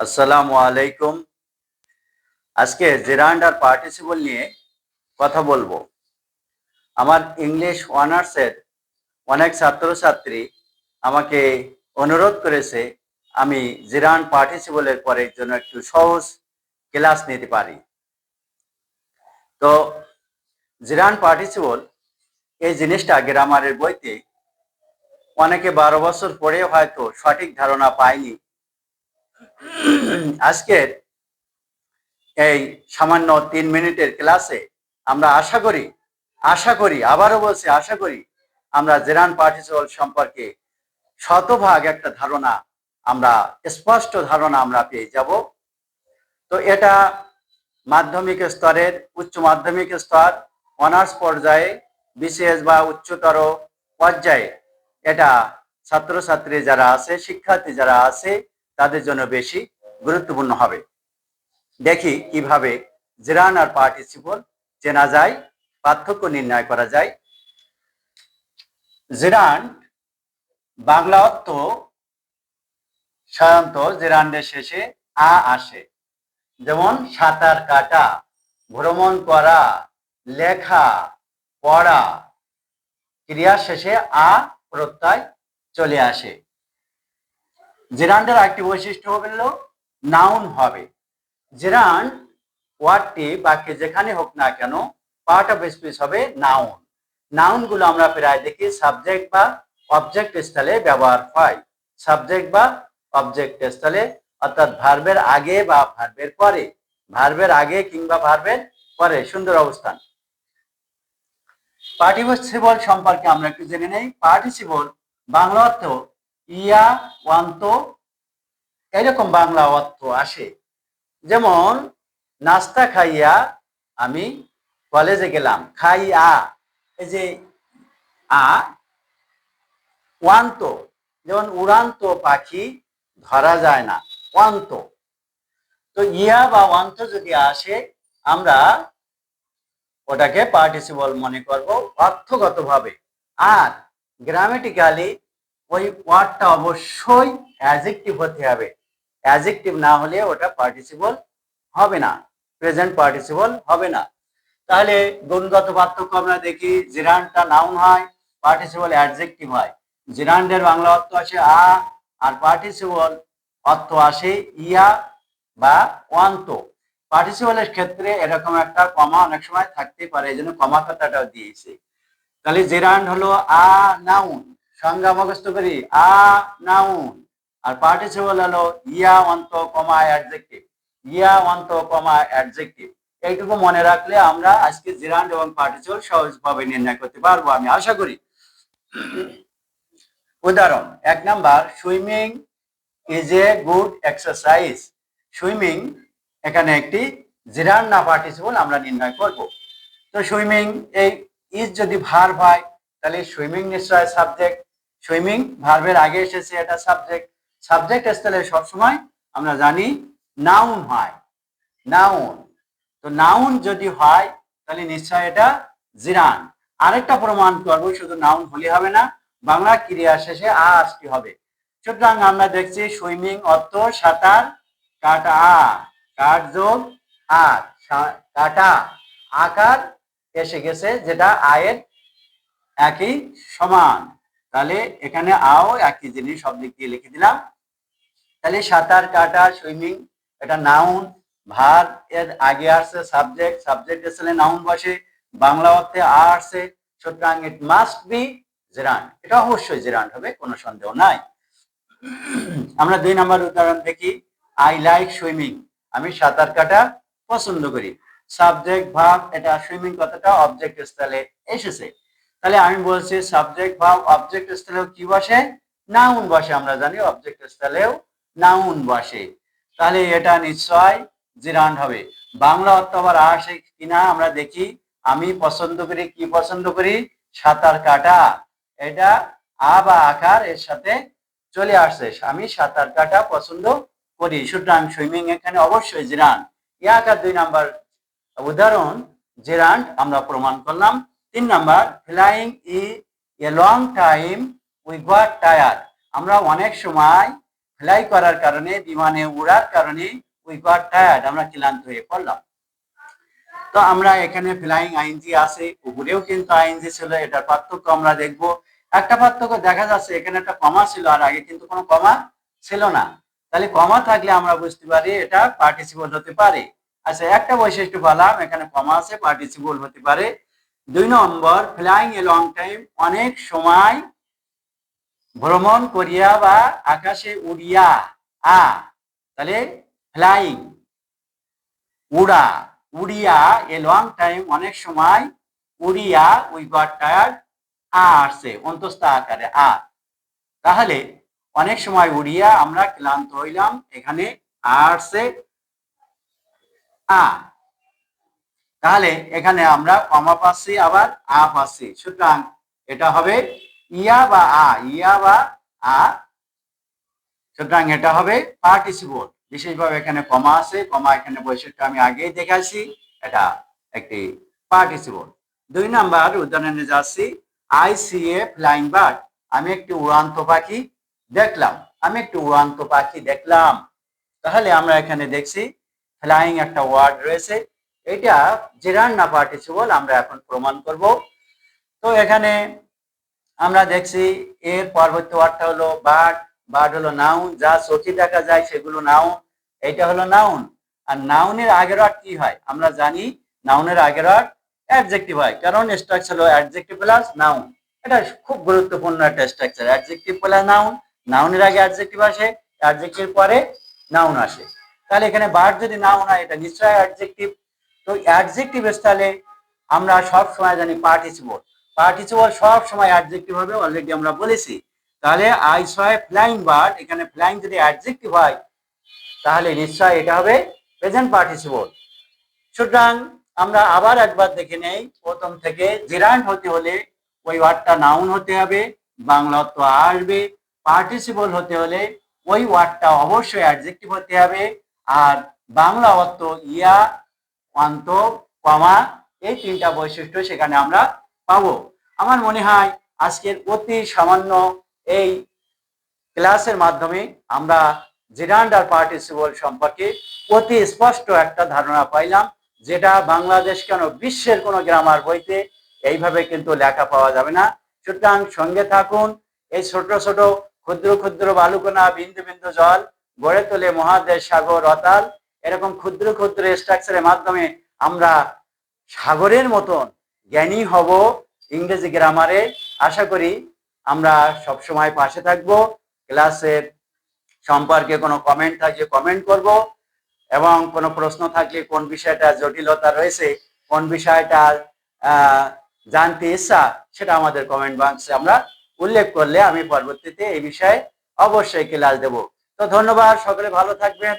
আসসালামু আলাইকুম। আজকে জেরান্ড আর পার্টিসিপল নিয়ে কথা বলব। আমার ইংলিশ অনার্সের অনেক ছাত্রছাত্রী আমাকে অনুরোধ করেছে আমি জিরান পার্টিসিপলের পরে জন্য একটু সহজ ক্লাস নিতে পারি। তো জিরান পার্টিসিপল এই জিনিসটা গ্রামারের বইতে অনেকে বারো বছর পরেও হয়তো সঠিক ধারণা পায়নি। আজকের এই সামান্য তিন মিনিটের ক্লাসে আমরা আশা করি আশা করি, আবারও বলছি আশা করি আমরা জেরান পার্টিসিপল সম্পর্কে শতভাগ একটা ধারণা আমরা, স্পষ্ট ধারণা আমরা পেয়ে যাব। তো এটা মাধ্যমিক স্তরের, উচ্চ মাধ্যমিক স্তর, অনার্স পর্যায়ে, বিশেষ বা উচ্চতর পর্যায়ে। এটা ছাত্রছাত্রী যারা আছে, শিক্ষার্থী যারা আছে, তাদের জন্য বেশি। গুরুত্বপূর্ণ হবে। দেখি কীভাবে জিরান আর পার্টিসিপল চেনা যায়, পার্থক্য নির্ণয় করা যায়। জিরান, বাংলা অর্থ সাধারণত জিরান্ডের শেষে আ আসে। যেমন, সাঁতার কাটা, ভ্রমণ করা, লেখা, পড়া ক্রিয়া শেষে আ প্রত্যয় চলে আসে। জেরান্ডের একটি বৈশিষ্ট্য হলো নাউন হবে। জেরান্ড ওয়ার্ডটি বাক্যে যেখানে হোক না কেন, পার্ট অফ স্পিচ হবে নাউন। নাউনগুলো আমরা প্রায় দেখি সাবজেক্ট বা অবজেক্ট স্থলে ব্যবহার হয়। সাবজেক্ট বা অবজেক্ট স্থলে অর্থাৎ ভার্বের আগে বা ভার্বের পরে। ভার্বের আগে কিংবা ভার্বের পরে, সুন্দর অবস্থান। পার্টিসিপল সম্পর্কে আমরা একটু জেনে নেই। পার্টিসিপল বাংলা অর্থ ইয়া, ওয়ান্ত এরকম বাংলা অর্থ আসে। যেমন, নাস্তা খাইয়া আমি কলেজে গেলাম। খাইয়া এই যে আ, ওয়ান্ত। যেমন উড়ান্ত পাখি ধরা যায় না, ওয়ান্ত। তো ইয়া বা ওয়ান্ত যদি আসে, আমরা ওটাকে পার্টিসিপল মনে করব অর্থগতভাবে। আর গ্রামেটিক্যালি ওই ওয়ার্ডটা অবশ্যই অ্যাজেক্টিভ হতে হবে। অ্যাজেক্টিভ না হলে ওটা পার্টিসিপল হবে না প্রেজেন্ট পার্টিসিপল হবে না। তাহলে গুণগত পার্থক্য আমরা দেখি জিরানটা নাউন হয় পার্টিসিপল অ্যাডজেক্টিভ হয়। জিরান্ডের বাংলা অর্থ আসে আ, আর পার্টিসিপল অর্থ আসে ইয়া বা ওয়ান্ত পার্টিসিপলের ক্ষেত্রে এরকম একটা কমা অনেক সময় থাকতে পারে, এই জন্য কমা কথাটাও দিয়েছে। তাহলে জেরান্ড হলো আ নাউন সংজ্ঞা মুখস্থ করি, আ নাউন আর পার্টিসিপল হলো ইয়া অন্ত কমা অ্যাডজেক্টিভ, ইয়া অন্ত কমা অ্যাডজেক্টিভ। এইটুকু মনে রাখলে আমরা আজকে জিরান্ড এবং পার্টিসিপল সহজভাবে নির্ণয় করতে পারব আমি আশা করি। উদাহরণ, এক number, swimming is a good exercise swimming এখানে একটি জিরান না পার্টিসিপল আমরা নির্ণয় করব। তো সুইমিং এই ইজ যদি ভার্ব হয়, তাহলে সুইমিং নিশ্চয় সাবজেক্ট সুইমিং ভার্বের আগে এসেছে এটা সাবজেক্ট সাবজেক্ট স্থলে সবসময় আমরা জানি নাউন হয়। নাউন তো নাউন যদি হয়, তাহলে নিশ্চয় এটা জিরান। আরেকটা প্রমাণ করব, শুধু নাউন হলে হবে না, বাংলা ক্রিয়া শেষে আ আসতে হবে। সুতরাং আমরা দেখছি সুইমিং অর্থ সাঁতার কাটা আ কাঠ যোগ আর কাটা। আকার এসে গেছে, যেটা আয়ের একই সমান। তাহলে এখানে আও একই জিনিস সব দিক দিয়ে লিখে দিলাম। তাহলে সাঁতার, কাটা, সুইমিং, এটা নাউন ভার, এর আগে আসছে সাবজেক্ট সাবজেক্ট আসলে নাউন বসে, বাংলা অর্থে আসছে, সুতরাং ইট মাস্ট বি জেরান্ড এটা অবশ্যই জেরান্ড হবে, কোনো সন্দেহ নাই। আমরা দুই নম্বর উদাহরণ দেখি আই লাইক সুইমিং আমি সাঁতার কাটা পছন্দ করি। সাবজেক্ট ভাব এটা সুইমিং কথাটা অবজেক্ট স্থলে এসেছে। তাহলে আমি বলছি সাবজেক্ট ভাব অবজেক্ট স্থলেও কি বসে? নাউন বসে, আমরা জানি অবজেক্ট স্থলেও নাউন বসে। তাহলে এটা নিশ্চয় জিরান্ড হবে। বাংলা অর্থ আবার আসে কিনা আমরা দেখি। আমি পছন্দ করি, কি পছন্দ করি? সাঁতার কাটা। এটা আ বা আকার এর সাথে চলে আসছে। আমি সাঁতার কাটা পছন্দ করি। সুতরাং সুইমিং এখানে অবশ্যই জিরান ইয়াকার দুই নাম্বার উদাহরণ জেরান্ড আমরা প্রমাণ করলাম। তিন number flying E a long time we got tired আমরা অনেক সময় ফ্লাই করার কারণে, বিমানে উড়ার কারণে উই গট টায়ার্ড আমরা ক্লান্ত হয়ে পড়লাম। তো আমরা এখানে ফ্লাইং আইনজি আছে, উপরেও কিন্তু আইনজি ছিল, এটার পার্থক্য আমরা দেখব। একটা পার্থক্য দেখা যাচ্ছে, এখানে একটা কমা ছিল, আর আগে কিন্তু কোনো কমা ছিল না। তাহলে কমা থাকলে আমরা বুঝতে পারি এটা পার্টিসিপল হতে পারে। আচ্ছা একটা বৈশিষ্ট্য বললাম, এখানে কমা আছে পার্টিসিপল হতে পারে। দুই number flying a long time অনেক সময় ভ্রমণ করিয়া বা আকাশে উড়িয়া। আ, তাহলে ফ্লাইং উড়া, উড়িয়া এ লং টাইম অনেক সময় উড়িয়া উই গট টায়ার্ড আ আসছে, অন্তস্থ আকারে আ। তাহলে অনেক সময় উড়িয়া আমরা ক্লান্ত হইলাম, এখানে আসছে, আ। তাহলে এখানে আমরা কমা পাচ্ছি আবার আ পাচ্ছি সুতরাং এটা হবে ইয়া বা আ, ইয়া বা আ। সুতরাং এটা হবে পার্টিসিপল বিশেষভাবে এখানে কমা আছে, কমা এখানে বৈশিষ্ট্য আমি আগেই দেখাচ্ছি এটা একটি পার্টিসিপল দুই নাম্বার উদাহরণে যাচ্ছি I see a flying bird আমি একটি উড়ান্ত পাখি দেখলাম। আমি একটি উড়ান্ত পাখি দেখলাম। তাহলে আমরা এখানে দেখছি ফ্লাইং একটা ওয়ার্ড রয়েছে। এটা জেরান না পার্টিসিপল আমরা এখন প্রমাণ করব। তো এখানে আমরা দেখছি এর পরবর্তী ওয়ার্ডটা হলো বার্ড বার্ড হলো নাউন যা চোখে দেখা যায় সেগুলো নাউন এইটা হলো নাউন আর নাউনের আগের ওয়ার্ড কি হয়? আমরা জানি নাউনের আগের ওয়ার্ড অ্যাডজেক্টিভ হয়, কারণ স্ট্রাকচার হলো অ্যাডজেক্টিভ প্লাস নাউন এটা খুব গুরুত্বপূর্ণ একটা স্ট্রাকচার অ্যাডজেক্টিভ প্লাস নাউন নাউনের আগে অ্যাডজেক্টিভ আসে অ্যাডজেক্টিভ পরে নাউন আসে। তাহলে এখানে বার্ড যদি নাউন হয়, এটা নিশ্চয়ই অ্যাডজেক্টিভ তো অ্যাডজেক্টিভ স্টাইলে আমরা সব সময় জানি পার্টিসিপল পার্টিসিপল সব সময় অ্যাডজেক্টিভ হবে অলরেডি আমরা বলেছি। তাহলে আই সয় ফ্লাইং বার্ড এখানে ফ্লাইং যদি অ্যাডজেক্টিভ হয়, তাহলে নিশ্চয় এটা হবে প্রেজেন্ট পার্টিসিপল সুতরাং আমরা আবার একবার দেখে নেই, প্রথম থেকে জিরান্ট হতে হলে ওই ওয়ার্ডটা নাউন হতে হবে, বাংলা অর্থ আসবে। পার্টিসিপল হতে হলে ওই ওয়ার্ডটা অবশ্যই অ্যাডজেক্টিভ হতে হবে, আর বাংলা অর্থ ইয়া অন্ত কমা, এই তিনটা বৈশিষ্ট্য সেখানে আমরা পাবো। আমার মনে হয় আজকের অতি সামান্য এই ক্লাসের মাধ্যমে আমরা জিরান্ড আর পার্টিসিপল সম্পর্কে অতি স্পষ্ট একটা ধারণা পাইলাম, যেটা বাংলাদেশ কেন বিশ্বের কোনো গ্রামার বইতে এইভাবে কিন্তু লেখা পাওয়া যাবে না। সুতরাং সঙ্গে থাকুন, এই ছোট ছোট ক্ষুদ্র ক্ষুদ্র বালুকণা, বিন্দু বিন্দু জল, গড়ে তোলে মহাদেশ সাগর, অতাল এরকম ক্ষুদ্র ক্ষুদ্র স্ট্রাকচারের মাধ্যমে আমরা সাগরের মতন জ্ঞানী হব ইংরেজি গ্রামারে আশা করি আমরা সব সময় পাশে থাকব। ক্লাসের সম্পর্কে কোনো কমেন্ট থাকলে কমেন্ট করব এবং কোনো প্রশ্ন থাকলে কোন বিষয়টা জটিলতা রয়েছে, কোন বিষয়টা জানতে ইচ্ছা, সেটা আমাদের কমেন্ট বক্সে আমরা উল্লেখ করলে আমি পরবর্তীতে এই বিষয়ে অবশ্যই ক্লাস দেব। তো ধন্যবাদ, সকলে ভালো থাকবেন।